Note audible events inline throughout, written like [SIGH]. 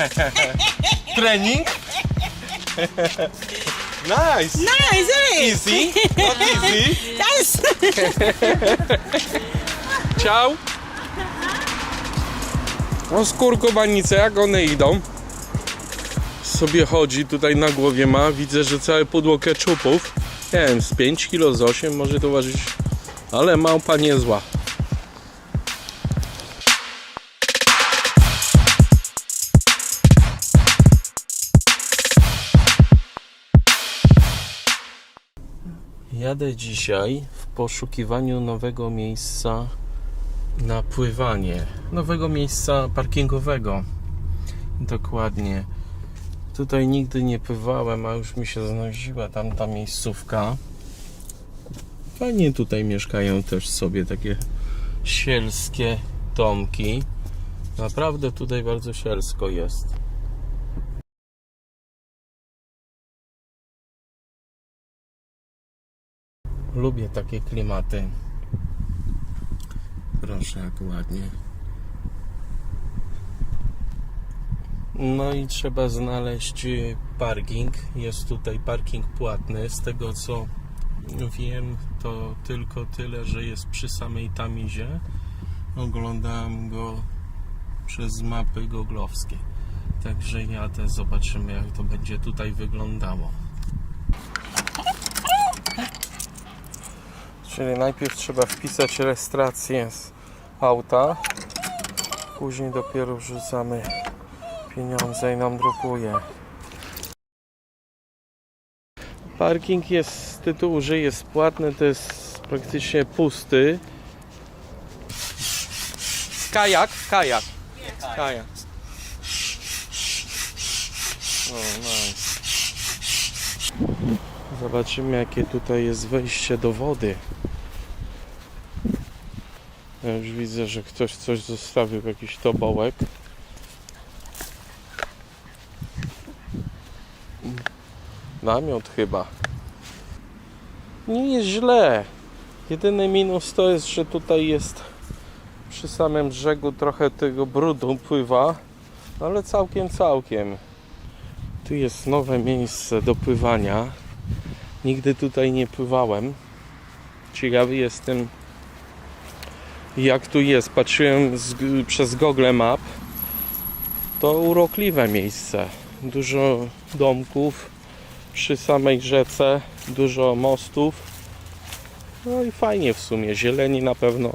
[LAUGHS] Trening? [LAUGHS] nice. Nice, eh? Easy. Not easy. [LAUGHS] Yes. Ciao. O skurkowanice, jak one idą? Sobie chodzi, tutaj na głowie ma. Widzę, że całe pudło keczupów. Nie wiem, z 5 kg, z 8 może to ważyć. Ale małpa niezła. Jadę dzisiaj w poszukiwaniu nowego miejsca na pływanie. Nowego miejsca parkingowego. Dokładnie. Tutaj nigdy nie pływałem, a już mi się znosiła tamta miejscówka. Fajnie tutaj mieszkają też sobie takie sielskie domki. Naprawdę tutaj bardzo sielsko jest. Lubię takie klimaty. Proszę, jak ładnie. No i trzeba znaleźć y, parking. Jest tutaj parking płatny. Z tego co wiem, to tylko tyle, że jest przy samej Tamizie. Oglądałem go przez mapy goglowskie. Także jadę, zobaczymy jak to będzie tutaj wyglądało. Czyli najpierw trzeba wpisać rejestrację z auta, później dopiero wrzucamy pieniądze i nam drukuje. Parking jest z tytułu, że jest płatny, to jest praktycznie pusty. Kajak, kajak. Kajak. O, nice. Zobaczymy jakie tutaj jest wejście do wody. Ja już widzę, że ktoś coś zostawił, jakiś tobołek. Namiot chyba. Nie jest źle. Jedyny minus to jest, że tutaj jest przy samym brzegu trochę tego brudu pływa, ale całkiem, całkiem. Tu jest nowe miejsce do pływania. Nigdy tutaj nie pływałem. Ciekawy jestem, jak tu jest. Patrzyłem z, przez Google Map. To urokliwe miejsce. Dużo domków przy samej rzece, dużo mostów. No i fajnie w sumie. Zieleni na pewno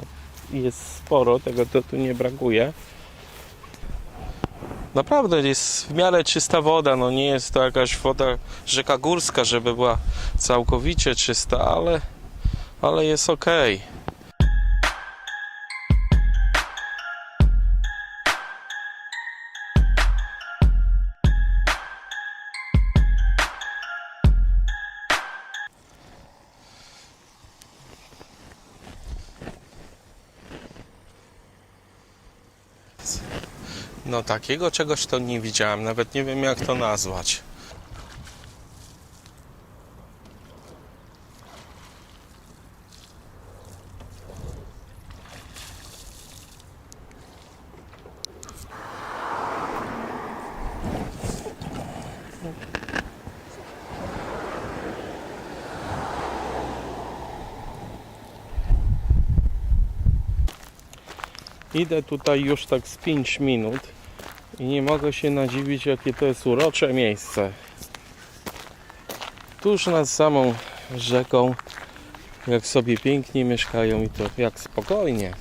jest sporo, tego to tu nie brakuje. Naprawdę jest w miarę czysta woda. No nie jest to jakaś woda rzeka górska, żeby była całkowicie czysta, ale, ale jest ok. No takiego czegoś to nie widziałem, nawet nie wiem jak to nazwać. Idę tutaj już tak z 5 minut i nie mogę się nadziwić, jakie to jest urocze miejsce. Tuż nad samą rzeką, jak sobie pięknie mieszkają i to jak spokojnie.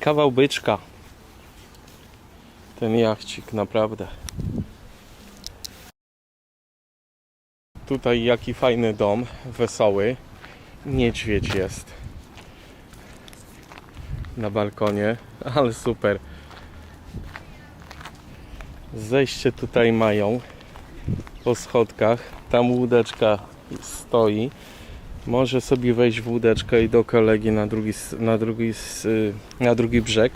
Kawał byczka. Ten jachcik, naprawdę. Tutaj jaki fajny dom, wesoły. Niedźwiedź jest. Na balkonie, [LAUGHS] ale super. Zejście tutaj mają po schodkach. Tam łódeczka stoi. Może sobie wejść w łódeczkę i do kolegi na drugi, na drugi, na drugi brzeg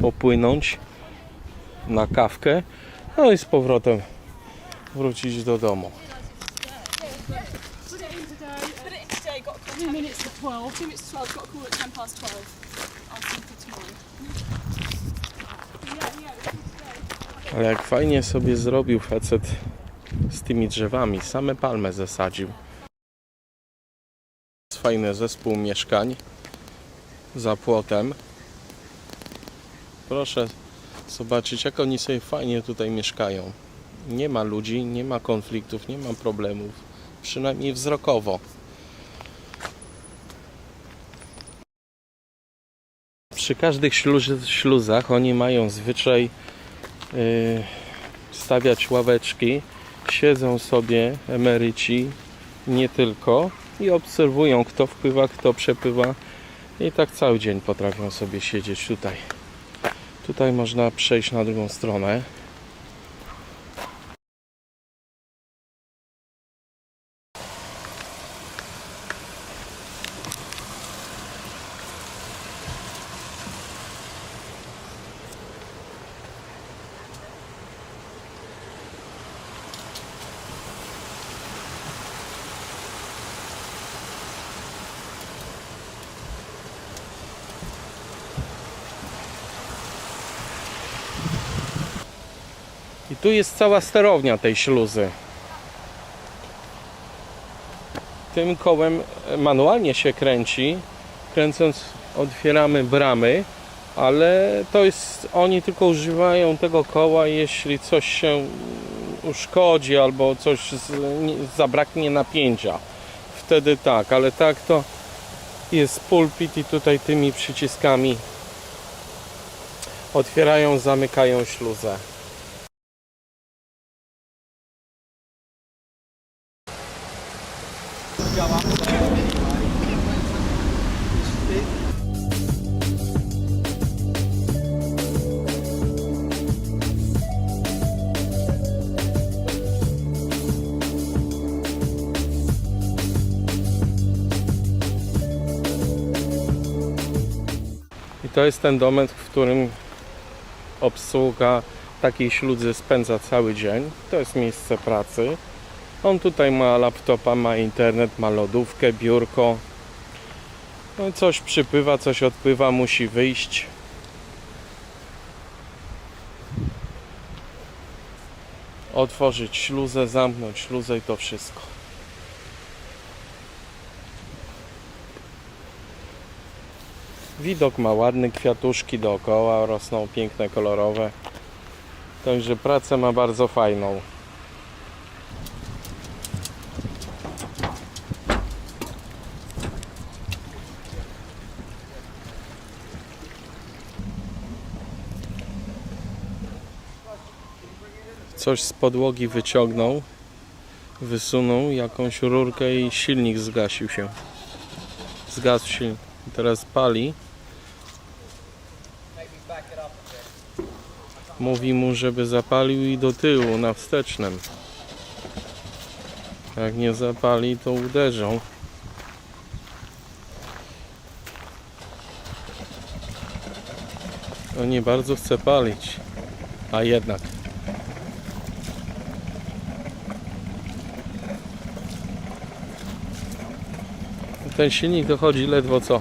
popłynąć na kawkę. No i z powrotem wrócić do domu. Put it in today. Put it in today. today, got a call two minutes to 12. Two minutes to 12, got a call at 10 past 12. Asking for tomorrow. Yeah, yeah. Ale jak fajnie sobie zrobił facet z tymi drzewami, same palmę zasadził. Jest fajny zespół mieszkań za płotem. Proszę zobaczyć, jak oni sobie fajnie tutaj mieszkają. Nie ma ludzi, nie ma konfliktów, nie ma problemów, przynajmniej wzrokowo. Przy każdych śluz- śluzach oni mają zwyczaj y, stawiać ławeczki. Siedzą sobie emeryci, nie tylko, i obserwują, kto wpływa, kto przepływa. I tak cały dzień potrafią sobie siedzieć tutaj. Tutaj można przejść na drugą stronę. Tu jest cała sterownia tej śluzy. Tym kołem e, manualnie się kręci. Kręcąc otwieramy bramy, ale to jest oni tylko używają tego koła, jeśli coś się uszkodzi albo coś z, nie, zabraknie napięcia. Wtedy tak, ale tak to jest pulpit i tutaj tymi przyciskami otwierają, zamykają śluzę. I to jest ten domek, w którym obsługa takiej śluzy spędza cały dzień. To jest miejsce pracy. On tutaj ma laptopa, ma internet, ma lodówkę, biurko. No coś przypływa, coś odpływa, musi wyjść. Otworzyć śluzę, zamknąć śluzę i to wszystko. Widok ma ładny, kwiatuszki dookoła rosną piękne, kolorowe. Także pracę ma bardzo fajną. Coś z podłogi wyciągnął, wysunął jakąś rurkę i silnik zgasił się. Zgasł silnik. Teraz pali. Mówi mu, żeby zapalił i do tyłu na wstecznym. Jak nie zapali, to uderzą. To nie bardzo chce palić. A jednak. Ten silnik dochodzi ledwo co.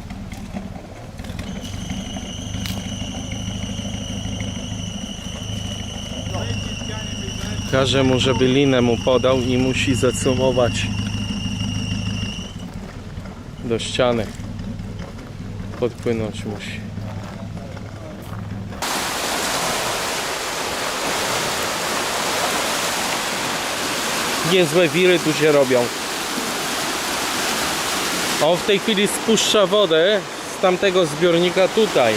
Każe mu, żeby linę mu podał i musi zacumować do ściany. Podpłynąć musi. Niezłe wiry tu się robią. On w tej chwili spuszcza wodę z tamtego zbiornika tutaj.